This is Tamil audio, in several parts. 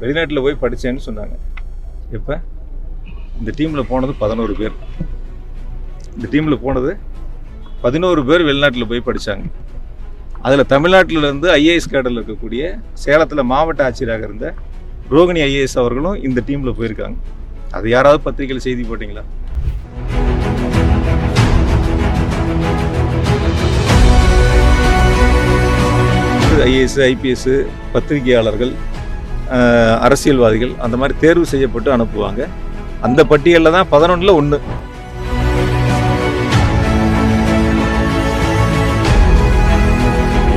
வெளிநாட்டில் போய் படித்தேன்னு சொன்னாங்க. எப்போ? இந்த டீமில் போனது பதினோரு பேர். இந்த டீமில் போனது பதினோரு பேர் வெளிநாட்டில் போய் படித்தாங்க அதில் தமிழ்நாட்டில் இருந்து ஐஏஎஸ் கேடரில் இருக்கக்கூடிய சேலத்தில் மாவட்ட ஆட்சியராக இருந்த ரோகிணி ஐஏஎஸ் அவர்களும் இந்த டீமில் போயிருக்காங்க. அது யாராவது பத்திரிகையில் செய்தி போட்டிங்களா? ஐஏஎஸ் ஐபிஎஸ் பத்திரிகையாளர்கள் அரசியல்வாதிகள் அந்த மாதிரி தேர்வு செய்யப்பட்டு அனுப்புவாங்க. அந்த பட்டியலில் தான் பதினொன்றில் ஒன்று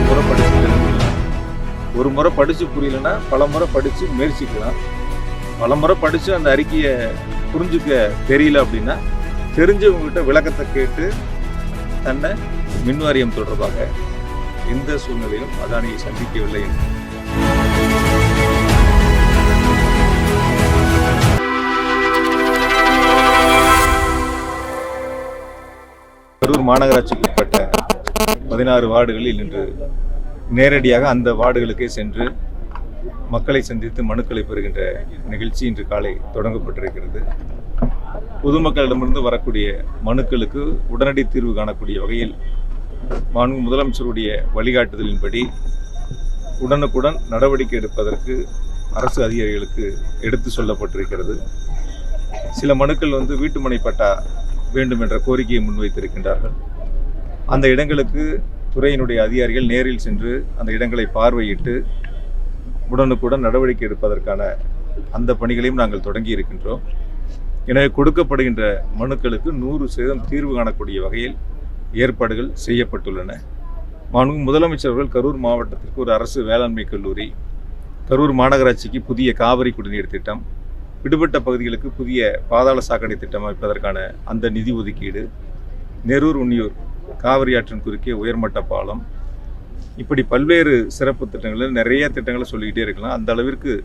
முறை படிச்சு ஒரு முறை படித்து புரியலன்னா பல முறை படித்து முயற்சிக்கலாம். பல முறை படித்து அந்த அறிக்கையை புரிஞ்சுக்க தெரியல அப்படின்னா தெரிஞ்சவங்ககிட்ட விளக்கத்தை கேட்டு தன்னை மின்வாரியம் தொடர்பாக எந்த சூழ்நிலையிலும் அதானியை சந்திக்கவில்லை கரூர் மாநகராட்சிக்கு உட்பட்ட பதினாறு வார்டுகளில் இன்று நேரடியாக அந்த வார்டுகளுக்கே சென்று மக்களை சந்தித்து மனுக்களை பெறுகின்ற நிகழ்ச்சி இன்று காலை தொடங்கப்பட்டிருக்கிறது. பொதுமக்களிடமிருந்து வரக்கூடிய மனுக்களுக்கு உடனடி தீர்வு காணக்கூடிய வகையில் மாண்பு முதலமைச்சருடைய வழிகாட்டுதலின்படி உடனுக்குடன் நடவடிக்கை எடுப்பதற்கு அரசு அதிகாரிகளுக்கு எடுத்து சொல்லப்பட்டிருக்கிறது. சில மனுக்கள் வந்து வீட்டுமனை பட்டா வேண்டும் என்ற கோரிக்கையை முன்வைத்திருக்கின்றார்கள். அந்த இடங்களுக்கு துறையினுடைய அதிகாரிகள் நேரில் சென்று அந்த இடங்களை பார்வையிட்டு உடனுக்குடன் நடவடிக்கை எடுப்பதற்கான அந்த பணிகளையும் நாங்கள் தொடங்கி இருக்கின்றோம். எனவே கொடுக்கப்படுகின்ற மனுக்களுக்கு நூறு சதவீதம் தீர்வு காணக்கூடிய வகையில் ஏற்பாடுகள் செய்யப்பட்டுள்ளன. மாண்பு முதலமைச்சர் அவர்கள் கரூர் மாவட்டத்திற்கு ஒரு அரசு வேளாண்மை கல்லூரி கரூர் மாநகராட்சிக்கு புதிய காவிரி குடிநீர் திட்டம் விடுபட்ட பகுதிகளுக்கு புதிய பாதாள சாக்கடை திட்டம் அமைப்பதற்கான அந்த நிதி ஒதுக்கீடு நெரூர் உன்னியூர் காவிரி ஆற்றின் குறுக்கே உயர்மட்ட பாலம் இப்படி பல்வேறு சிறப்பு திட்டங்களில் நிறைய திட்டங்களை சொல்லிக்கிட்டே இருக்கலாம். அந்த அளவிற்கு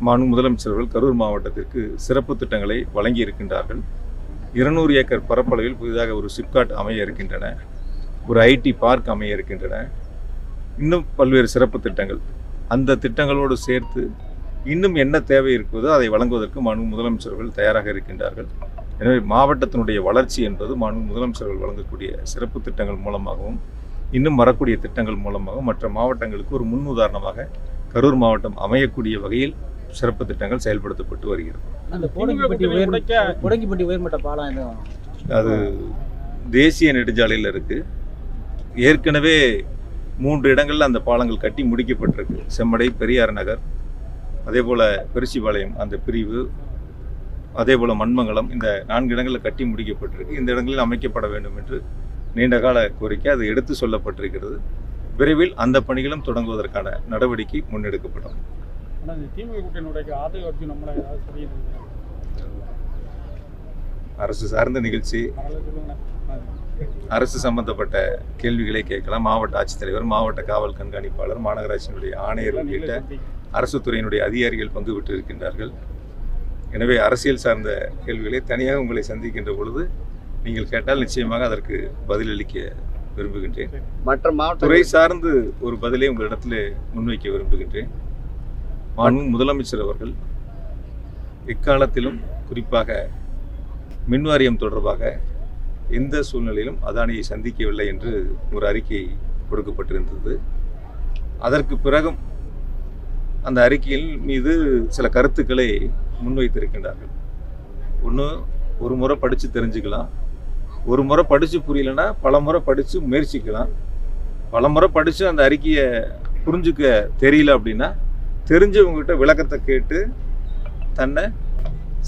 மாநில முதலமைச்சர்கள் கரூர் மாவட்டத்திற்கு சிறப்பு திட்டங்களை வழங்கி இருக்கின்றார்கள். இருநூறு ஏக்கர் பரப்பளவில் புதிதாக ஒரு சிப்காட் அமைய இருக்கின்றன. ஒரு ஐடி பார்க் அமைய இருக்கின்றன. இன்னும் பல்வேறு சிறப்பு திட்டங்கள். அந்த திட்டங்களோடு சேர்த்து இன்னும் என்ன தேவை இருக்குதோ அதை வழங்குவதற்கு மாண்பு முதலமைச்சர்கள் தயாராக இருக்கின்றார்கள். எனவே மாவட்டத்தினுடைய வளர்ச்சி என்பது மாண்பு முதலமைச்சர்கள் வழங்கக்கூடிய சிறப்பு திட்டங்கள் மூலமாகவும் இன்னும் வரக்கூடிய திட்டங்கள் மூலமாகவும் மற்ற மாவட்டங்களுக்கு ஒரு முன் உதாரணமாக கரூர் மாவட்டம் அமையக்கூடிய வகையில் சிறப்பு திட்டங்கள் செயல்படுத்தப்பட்டு வருகிறது. அது தேசிய நெடுஞ்சாலையில் இருக்கு. ஏற்கனவே மூன்று இடங்களில் அந்த பாலங்கள் கட்டி முடிக்கப்பட்டிருக்கு. செம்மடை பெரியார் நகர் அதே போல் பெருசிபாளையம் அந்த பிரிவு அதே போல் மண்மங்கலம் இந்த நான்கு இடங்களில் கட்டி முடிக்கப்பட்டிருக்கு. இந்த இடங்களில் அமைக்கப்பட வேண்டும் என்று நீண்ட கால கோரிக்கை அது எடுத்து சொல்லப்பட்டிருக்கிறது. விரைவில் அந்த பணிகளும் தொடங்குவதற்கான நடவடிக்கை முன்னெடுக்கப்படும். அரசு சார்ந்த நிகழ்ச்சி. அரசு சம்பந்தப்பட்ட கேள்விகளை கேட்கலாம். மாவட்ட ஆட்சித்தலைவர் மாவட்ட காவல் கண்காணிப்பாளர் மாநகராட்சியினுடைய ஆணையர் உள்ளிட்ட அரசு துறையினுடைய அதிகாரிகள் பங்கு பெற்று இருக்கின்றார்கள் எனவே அரசியல் சார்ந்த கேள்விகளை தனியாக உங்களை சந்திக்கின்ற பொழுது நீங்கள் கேட்டால் நிச்சயமாக அதற்கு பதிலளிக்க விரும்புகின்றேன். மற்ற மாவட்ட துறை சார்ந்து ஒரு பதிலை உங்களிடத்தில் முன்வைக்க விரும்புகின்றேன். மாண்பு முதலமைச்சர் அவர்கள் எக்காலத்திலும் குறிப்பாக மின்வாரியம் தொடர்பாக எந்த சூழ்நிலையிலும் அதானியை சந்திக்கவில்லை என்று ஒரு அறிக்கை கொடுக்கப்பட்டிருந்தது. அதற்கு பிறகும் அந்த அறிக்கையில் மீது சில கருத்துக்களை முன்வைத்திருக்கின்றார்கள். ஒன்று ஒரு முறை படித்து தெரிஞ்சுக்கலாம். ஒரு முறை படித்து புரியலன்னா பல முறை படித்து முயற்சிக்கலாம். பல முறை படித்து அந்த அறிக்கையை புரிஞ்சுக்க தெரியல அப்படின்னா தெரிஞ்சவங்ககிட்ட விளக்கத்தை கேட்டு தன்னை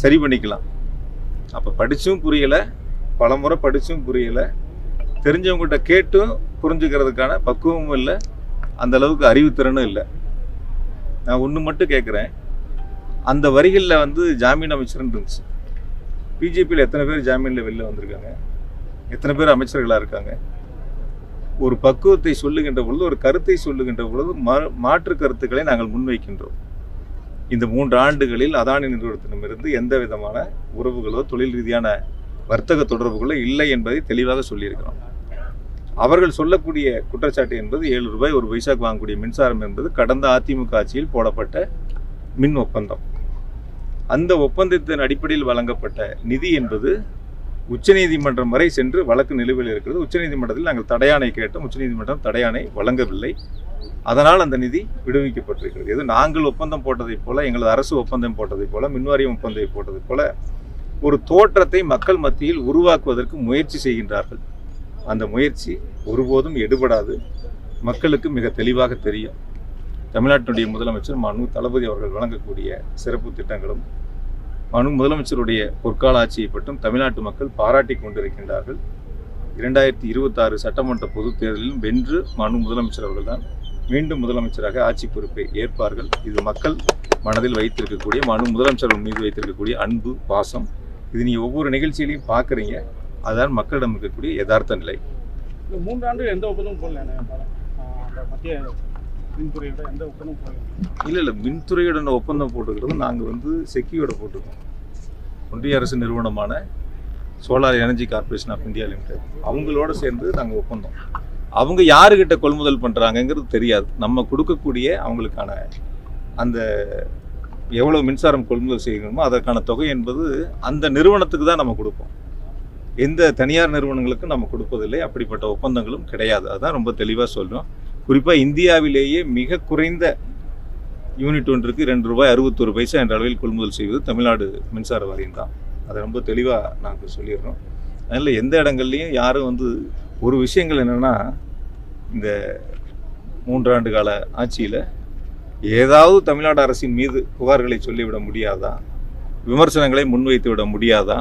சரி பண்ணிக்கலாம். அப்போ படித்தும் புரியலை பல முறை படித்தும் புரியலை. தெரிஞ்சவங்ககிட்ட கேட்டும் புரிஞ்சுக்கிறதுக்கான பக்குவமும் இல்லை. அந்தளவுக்கு அறிவுத்திறனும் இல்லை. நான் ஒன்று மட்டும் கேட்குறேன் அந்த வரிகளில் வந்து ஜாமீன் அமைச்சர்னு இருந்துச்சு. பிஜேபியில் எத்தனை பேர் ஜாமீனில் வெளில வந்திருக்காங்க? எத்தனை பேர் அமைச்சர்களாக இருக்காங்க? ஒரு பக்குவத்தை சொல்லுகின்ற பொழுது ஒரு கருத்தை சொல்லுகின்ற பொழுது மா- மாற்று கருத்துக்களை நாங்கள் முன்வைக்கின்றோம். இந்த மூன்று ஆண்டுகளில் அதானி நிறுவனத்திடமிருந்து எந்த விதமான உறவுகளோ தொழில் ரீதியான வர்த்தக தொடர்புகளோ இல்லை என்பதை தெளிவாக சொல்லியிருக்கிறோம். அவர்கள் சொல்லக்கூடிய குற்றச்சாட்டு என்பது ஏழு ரூபாய் ஒரு பைசாக்கு வாங்கக்கூடிய மின்சாரம் என்பது கடந்த அதிமுக ஆட்சியில் போடப்பட்ட மின் ஒப்பந்தம். அந்த ஒப்பந்தத்தின் அடிப்படையில் வழங்கப்பட்ட நிதி என்பது உச்சநீதிமன்றம் வரை சென்று வழக்கு நிலுவையில் இருக்கிறது. உச்சநீதிமன்றத்தில் நாங்கள் தடையாணை கேட்டோம். உச்சநீதிமன்றம் தடையாணை வழங்கவில்லை. அதனால் அந்த நிதி விடுவிக்கப்பட்டிருக்கிறது. எது நாங்கள் ஒப்பந்தம் போட்டதைப் போல எங்களது அரசு ஒப்பந்தம் போட்டதைப் போல மின்வாரியம் ஒப்பந்தம் போட்டதைப் போல ஒரு தோற்றத்தை மக்கள் மத்தியில் உருவாக்குவதற்கு முயற்சி செய்கின்றார்கள். அந்த முயற்சி ஒருபோதும் எடுபடாது. மக்களுக்கு மிக தெளிவாக தெரியும். தமிழ்நாட்டினுடைய முதலமைச்சர் மனு தளபதி அவர்கள் வழங்கக்கூடிய சிறப்பு திட்டங்களும் மனு முதலமைச்சருடைய பொற்கால ஆட்சியை பற்றும் தமிழ்நாட்டு மக்கள் பாராட்டி கொண்டிருக்கின்றார்கள். இரண்டாயிரத்தி இருபத்தாறு சட்டமன்ற பொதுத் தேர்தலிலும் வென்று மனு முதலமைச்சர் அவர்கள்தான் மீண்டும் முதலமைச்சராக ஆட்சி பொறுப்பை ஏற்பார்கள். இது மக்கள் மனதில் வைத்திருக்கக்கூடிய மனு முதலமைச்சர்கள் மீது வைத்திருக்கக்கூடிய அன்பு பாசம். இது நீ ஒவ்வொரு நிகழ்ச்சியிலையும் பார்க்குறீங்க. அதுதான் மக்களிடம் இருக்கக்கூடிய யதார்த்த நிலை. இந்த மூன்றாண்டு எந்த ஒப்பந்தமும் போடல அந்த மத்திய மின்துறையோட எந்த ஒப்பந்தமும் போடல. இல்லை இல்லை மின்துறையுடன் ஒப்பந்தம் போட்டுக்கிறது நாங்கள் வந்து செக்கியோட போட்டிருக்கோம். ஒன்றிய அரசு நிறுவனமான solar energy corporation of India limited. அவங்களோட சேர்ந்து நாங்கள் ஒப்பந்தம். அவங்க யாருக்கிட்ட கொள்முதல் பண்ணுறாங்கங்கிறது தெரியாது. நம்ம கொடுக்கக்கூடிய அவங்களுக்கான அந்த எவ்வளோ மின்சாரம் கொள்முதல் செய்யணுமோ அதற்கான தொகை என்பது அந்த நிறுவனத்துக்கு தான் நம்ம கொடுப்போம். எந்த தனியார் நிறுவனங்களுக்கும் நம்ம கொடுப்பதில்லை. அப்படிப்பட்ட ஒப்பந்தங்களும் கிடையாது. அதுதான் ரொம்ப தெளிவாக சொல்கிறோம் குறிப்பாக இந்தியாவிலேயே மிக குறைந்த யூனிட் ஒன்றுக்கு ரெண்டு ரூபாய் அறுபத்தொரு பைசா என்ற அளவில் கொள்முதல் செய்வது தமிழ்நாடு மின்சார வாரியம் தான். அதை ரொம்ப தெளிவாக நாங்கள் சொல்லிடுறோம். அதனால் எந்த இடங்கள்லையும் யாரும் வந்து ஒரு விஷயங்கள் என்னென்னா இந்த மூன்றாண்டு கால ஆட்சியில் ஏதாவது தமிழ்நாடு அரசின் மீது புகார்களை சொல்லிவிட முடியாதா? விமர்சனங்களை முன்வைத்து விட முடியாதா?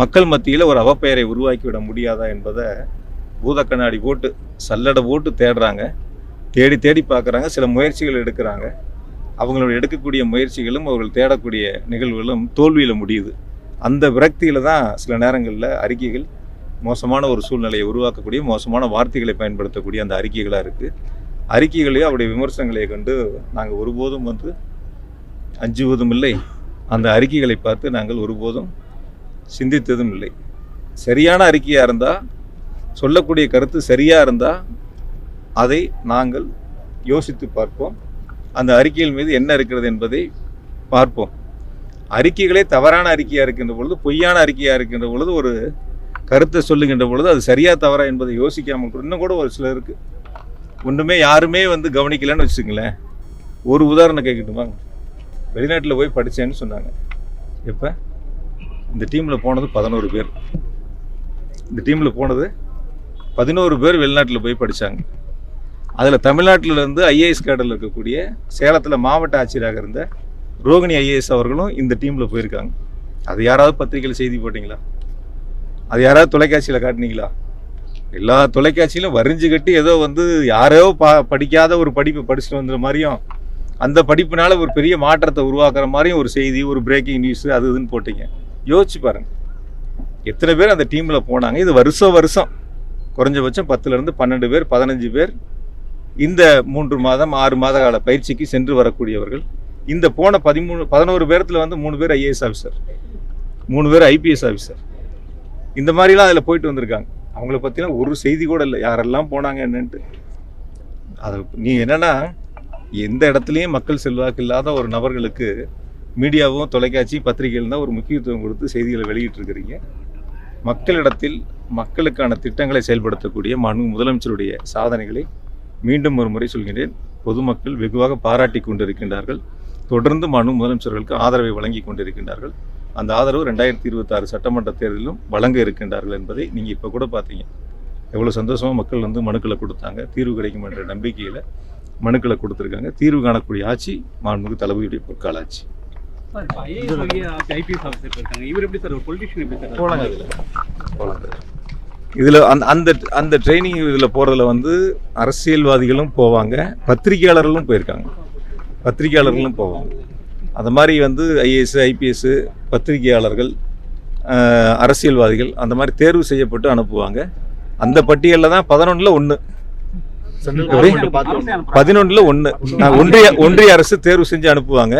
மக்கள் மத்தியில் ஒரு அவப்பெயரை உருவாக்கி விட முடியாதா என்பதை பூத கண்ணாடி போட்டு சல்லடை போட்டு தேடுறாங்க. தேடி தேடி பார்க்குறாங்க சில முயற்சிகள் எடுக்கிறாங்க. அவங்களோட எடுக்கக்கூடிய முயற்சிகளும் அவர்கள் தேடக்கூடிய நிகழ்வுகளும் தோல்வியில் முடியுது. அந்த விரக்தியில் தான் சில நேரங்களில் அறிக்கைகள் மோசமான ஒரு சூழ்நிலையை உருவாக்கக்கூடிய மோசமான வார்த்தைகளை பயன்படுத்தக்கூடிய அந்த அறிக்கைகளாக இருக்குது அறிக்கைகளையும் அவருடைய விமர்சனங்களை கண்டு நாங்கள் ஒருபோதும் வந்து அஞ்சுவதும் இல்லை. அந்த அறிக்கைகளை பார்த்து நாங்கள் ஒருபோதும் சிந்தித்ததும் இல்லை. சரியான அறிக்கையாக இருந்தால் சொல்லக்கூடிய கருத்து சரியாக இருந்தால் அதை நாங்கள் யோசித்து பார்ப்போம். அந்த அறிக்கையின் மீது என்ன இருக்கிறது என்பதை பார்ப்போம். அறிக்கைகளே தவறான அறிக்கையாக இருக்கின்ற பொழுது பொய்யான அறிக்கையாக இருக்கின்ற பொழுது ஒரு கருத்தை சொல்லுகின்ற பொழுது அது சரியாக தவறா என்பதை யோசிக்காமல் கூட இன்னும் கூட ஒரு சிலருக்கு ஒன்றுமே யாருமே வந்து கவனிக்கலன்னு வச்சுக்கங்களேன். ஒரு உதாரணம் கேட்கட்டுமா? வெளிநாட்டில் போய் படித்தேன்னு சொன்னாங்க. எப்போ? இந்த டீமில் போனது பதினோரு பேர். இந்த டீமில் போனது பதினோரு பேர் வெளிநாட்டில் போய் படித்தாங்க அதில் தமிழ்நாட்டில் இருந்து ஐஏஎஸ் கேடரில் இருக்கக்கூடிய சேலத்தில் மாவட்ட ஆட்சியராக இருந்த ரோகிணி ஐஏஎஸ் அவர்களும் இந்த டீமில் போயிருக்காங்க. அது யாராவது பத்திரிகையில் செய்தி போட்டிங்களா? அது யாராவது தொலைக்காட்சியில் காட்டினீங்களா? எல்லா தொலைக்காட்சியிலும் வரிஞ்சு கட்டி ஏதோ வந்து யாரோ பா படிக்காத ஒரு படிப்பு படிச்சுட்டு வந்த மாதிரியும் அந்த படிப்பினால ஒரு பெரிய மாற்றத்தை உருவாக்குற மாதிரியும் ஒரு செய்தி ஒரு பிரேக்கிங் நியூஸ் அது இதுன்னு போட்டீங்க. யோசிச்சு பாருங்க. எத்தனை பேர் அந்த டீமில் போனாங்க? இது வருஷம் வருஷம். குறைஞ்சபட்சம் பத்துலேருந்து பன்னெண்டு பேர் பதினஞ்சு பேர் இந்த மூன்று மாதம் ஆறு மாத கால பயிற்சிக்கு சென்று வரக்கூடியவர்கள். இந்த போன பதிமூணு பதினோரு பேரத்தில் வந்து மூணு பேர் ஐஏஎஸ் ஆஃபீஸர் மூணு பேர் ஐபிஎஸ் ஆஃபீஸர் இந்த மாதிரிலாம் அதில் போயிட்டு வந்திருக்காங்க. அவங்கள பற்றிலாம் ஒரு செய்தி கூட இல்லை. யாரெல்லாம் போனாங்க என்னன்ட்டு. அது நீ என்னன்னா எந்த இடத்துலையும் மக்கள் செல்வாக்கு இல்லாத ஒரு நபர்களுக்கு மீடியாவும் தொலைக்காட்சி பத்திரிகைகள் தான் ஒரு முக்கியத்துவம் கொடுத்து செய்திகளை வெளியிட்டிருக்கிறீங்க. மக்களிடத்தில் மக்களுக்கான திட்டங்களை செயல்படுத்தக்கூடிய மனு முதலமைச்சருடைய சாதனைகளை மீண்டும் ஒரு முறை சொல்கின்றேன் பொதுமக்கள் வெகுவாக பாராட்டி கொண்டிருக்கின்றார்கள். தொடர்ந்து மனு முதலமைச்சர்களுக்கு ஆதரவை வழங்கி கொண்டிருக்கின்றார்கள். அந்த ஆதரவு ரெண்டாயிரத்தி இருபத்தாறு சட்டமன்ற தேர்தலிலும் வழங்க இருக்கின்றார்கள் என்பதை நீங்கள் இப்போ கூட பார்த்தீங்க எவ்வளோ சந்தோஷமாக மக்கள் வந்து மனுக்களை கொடுத்தாங்க. தீர்வு கிடைக்கும் என்ற நம்பிக்கையில் மனுக்களை கொடுத்துருக்காங்க. தீர்வு காணக்கூடிய ஆட்சி மாண்புமிகு தளபதியுடைய பொற்கால ஆட்சி. ஐபிஎஸ் ஆஃபீஸர் இருக்காங்க. இவர் எப்படி சார் ஒரு பொலிட்டிஷியன் எப்படி சார்? போலாங்க. இதில் போலாங்க. இதில் அந்த அந்த அந்த ட்ரைனிங் இதில் போகிறதுல வந்து அரசியல்வாதிகளும் போவாங்க பத்திரிகையாளர்களும் போயிருக்காங்க. பத்திரிகையாளர்களும் போவாங்க. அந்த மாதிரி வந்து ஐஏஎஸ் ஐபிஎஸ் பத்திரிகையாளர்கள் அரசியல்வாதிகள் அந்த மாதிரி தேர்வு செய்யப்பட்டு அனுப்புவாங்க. அந்த பட்டியலில் தான் பதினொன்றில் ஒன்று பதினொன்றில் ஒன்று ஒன்றிய ஒன்றிய அரசு தேர்வு செஞ்சு அனுப்புவாங்க.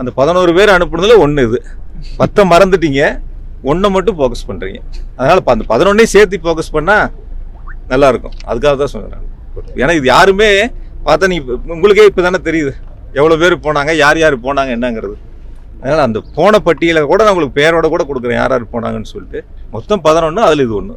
அந்த பதினோரு பேர் அனுப்புனதுல ஒன்று இது. பத்தை மறந்துட்டீங்க. ஒன்றை மட்டும் ஃபோக்கஸ் பண்ணுறீங்க அதனால் அந்த பதினொன்னையும் சேர்த்து ஃபோக்கஸ் பண்ணால் நல்லா இருக்கும். அதுக்காக தான் சொல்கிறேன் ஏன்னா இது யாருமே பார்த்தா நீ உங்களுக்கே இப்போ தானே தெரியுது. எவ்வளோ பேர் போனாங்க யார் யார் போனாங்க என்னங்கிறது. அதனால் அந்த போன பட்டியலை கூட நான் உங்களுக்கு பேரோட கூட கொடுக்குறேன் யார் யார் போனாங்கன்னு சொல்லிட்டு. மொத்தம் பதினொன்று அதில் இது ஒன்று